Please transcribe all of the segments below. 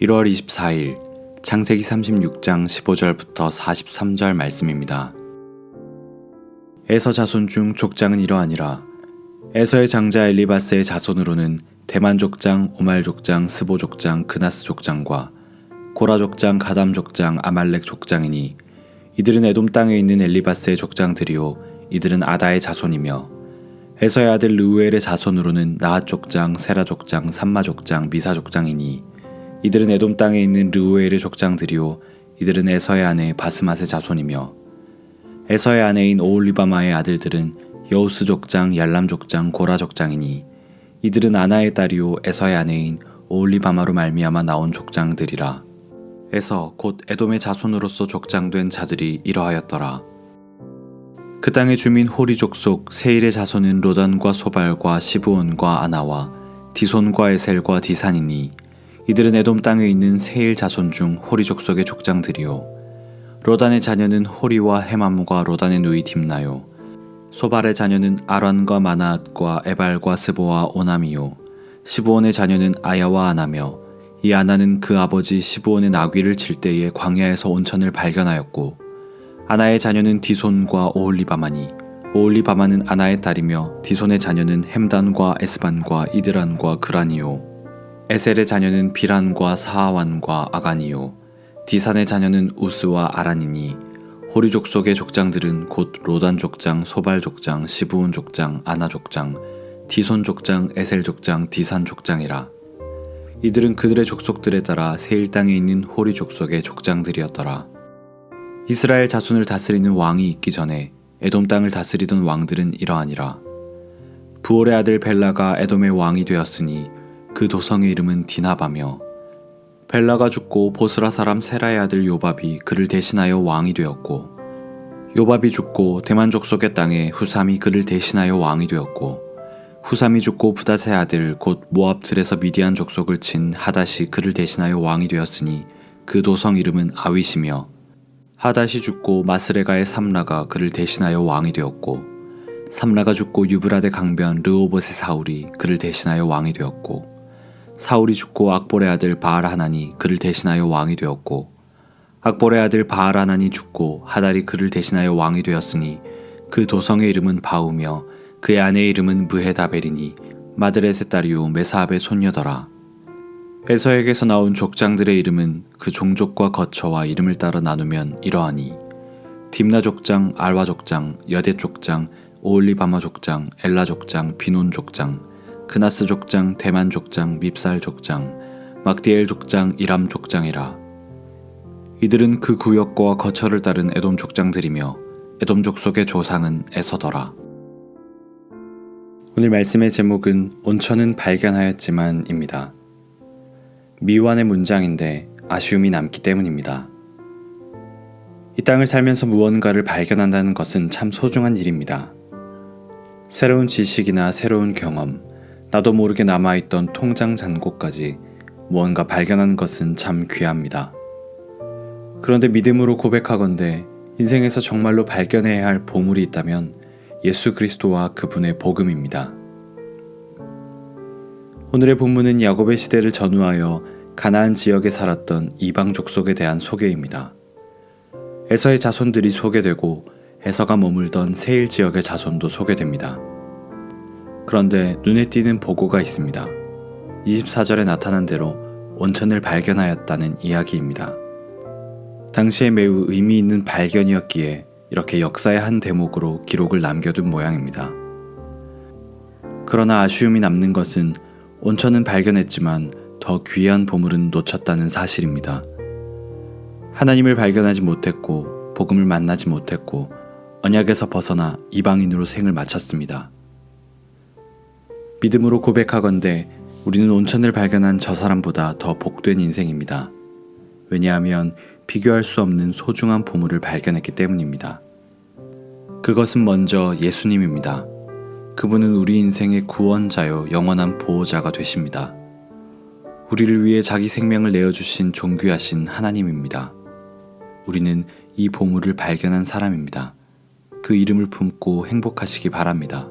1월 24일 창세기 36장 15절부터 43절 말씀입니다. 에서 자손 중 족장은 이러하니라. 에서의 장자 엘리바스의 자손으로는 대만 족장, 오말 족장, 스보 족장, 그나스 족장과 고라 족장, 가담 족장, 아말렉 족장이니 이들은 에돔 땅에 있는 엘리바스의 족장들이요 이들은 아다의 자손이며 에서의 아들 르우엘의 자손으로는 나핫 족장, 세라 족장, 삼마 족장, 미사 족장이니 이들은 에돔 땅에 있는 르우엘의 족장들이요 이들은 에서의 아내 바스맛의 자손이며 에서의 아내인 오올리바마의 아들들은 여우스 족장, 얄람 족장, 고라 족장이니 이들은 아나의 딸이요 에서의 아내인 오올리바마로 말미암아 나온 족장들이라. 에서 곧 에돔의 자손으로서 족장된 자들이 이러하였더라. 그 땅의 주민 호리 족 속 세일의 자손은 로단과 소발과 시브온과 아나와 디손과 에셀과 디산이니 이들은 에돔 땅에 있는 세일 자손 중 호리 족속의 족장들이요. 로단의 자녀는 호리와 헤맘과 로단의 누이 딥나요. 소발의 자녀는 아란과 마나앗과 에발과 스보와 오남이요. 시브온의 자녀는 아야와 아나며 이 아나는 그 아버지 시브온의 나귀를 칠 때에 광야에서 온천을 발견하였고 아나의 자녀는 디손과 오홀리바마니 오홀리바마는 아나의 딸이며 디손의 자녀는 햄단과 에스반과 이드란과 그라니요 에셀의 자녀는 비란과 사하완과 아가니요 디산의 자녀는 우스와 아란이니 호리 족 속의 족장들은 곧 로단 족장, 소발 족장, 시브온 족장, 아나 족장, 디손 족장, 에셀 족장, 디산 족장이라. 이들은 그들의 족속들에 따라 세일 땅에 있는 호리 족속의 족장들이었더라. 이스라엘 자손을 다스리는 왕이 있기 전에 에돔 땅을 다스리던 왕들은 이러하니라. 부올의 아들 벨라가 에돔의 왕이 되었으니 그 도성의 이름은 디나바며 벨라가 죽고 보스라 사람 세라의 아들 요밥이 그를 대신하여 왕이 되었고 요밥이 죽고 대만 족속의 땅에 후삼이 그를 대신하여 왕이 되었고 후삼이 죽고 부다세 아들 곧 모압들에서 미디안 족속을 친 하닷이 그를 대신하여 왕이 되었으니 그 도성 이름은 아윗이며 하닷이 죽고 마스레가의 삼라가 그를 대신하여 왕이 되었고 삼라가 죽고 유브라데 강변 르오봇의 사울이 그를 대신하여 왕이 되었고 사울이 죽고 악볼의 아들 바알 하나니 그를 대신하여 왕이 되었고 악볼의 아들 바알 하나니 죽고 하달이 그를 대신하여 왕이 되었으니 그 도성의 이름은 바우며 그의 아내의 이름은 무헤다벨이니 마드렛의 딸이요 메사압의 손녀더라. 에서에게서 나온 족장들의 이름은 그 종족과 거처와 이름을 따라 나누면 이러하니 딥나 족장, 알와 족장, 여대 족장, 오올리바마 족장, 엘라 족장, 비논 족장, 그나스 족장, 대만 족장, 밉살 족장, 막디엘 족장, 이람 족장이라. 이들은 그 구역과 거처를 따른 에돔 족장들이며 에돔 족속의 조상은 에서더라. 오늘 말씀의 제목은 온천은 발견하였지만입니다. 미완의 문장인데 아쉬움이 남기 때문입니다. 이 땅을 살면서 무언가를 발견한다는 것은 참 소중한 일입니다. 새로운 지식이나 새로운 경험, 나도 모르게 남아있던 통장 잔고까지 무언가 발견하는 것은 참 귀합니다. 그런데 믿음으로 고백하건대 인생에서 정말로 발견해야 할 보물이 있다면 예수 그리스도와 그분의 복음입니다. 오늘의 본문은 야곱의 시대를 전후하여 가나안 지역에 살았던 이방 족속에 대한 소개입니다. 에서의 자손들이 소개되고 에서가 머물던 세일 지역의 자손도 소개됩니다. 그런데 눈에 띄는 보고가 있습니다. 24절에 나타난 대로 온천을 발견하였다는 이야기입니다. 당시에 매우 의미 있는 발견이었기에 이렇게 역사의 한 대목으로 기록을 남겨둔 모양입니다. 그러나 아쉬움이 남는 것은 온천은 발견했지만 더 귀한 보물은 놓쳤다는 사실입니다. 하나님을 발견하지 못했고 복음을 만나지 못했고 언약에서 벗어나 이방인으로 생을 마쳤습니다. 믿음으로 고백하건대 우리는 온천을 발견한 저 사람보다 더 복된 인생입니다. 왜냐하면 비교할 수 없는 소중한 보물을 발견했기 때문입니다. 그것은 먼저 예수님입니다. 그분은 우리 인생의 구원자요 영원한 보호자가 되십니다. 우리를 위해 자기 생명을 내어주신 존귀하신 하나님입니다. 우리는 이 보물을 발견한 사람입니다. 그 이름을 품고 행복하시기 바랍니다.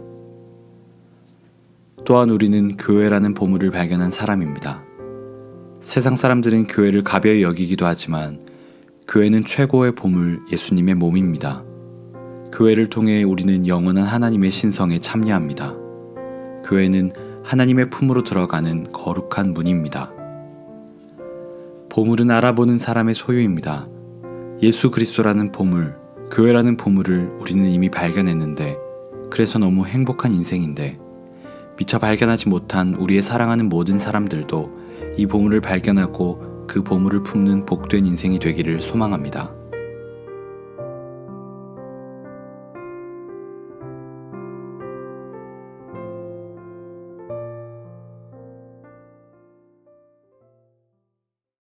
또한 우리는 교회라는 보물을 발견한 사람입니다. 세상 사람들은 교회를 가벼이 여기기도 하지만 교회는 최고의 보물 예수님의 몸입니다. 교회를 통해 우리는 영원한 하나님의 신성에 참여합니다. 교회는 하나님의 품으로 들어가는 거룩한 문입니다. 보물은 알아보는 사람의 소유입니다. 예수 그리스도라는 보물, 교회라는 보물을 우리는 이미 발견했는데 그래서 너무 행복한 인생인데 미처 발견하지 못한 우리의 사랑하는 모든 사람들도 이 보물을 발견하고 그 보물을 품는 복된 인생이 되기를 소망합니다.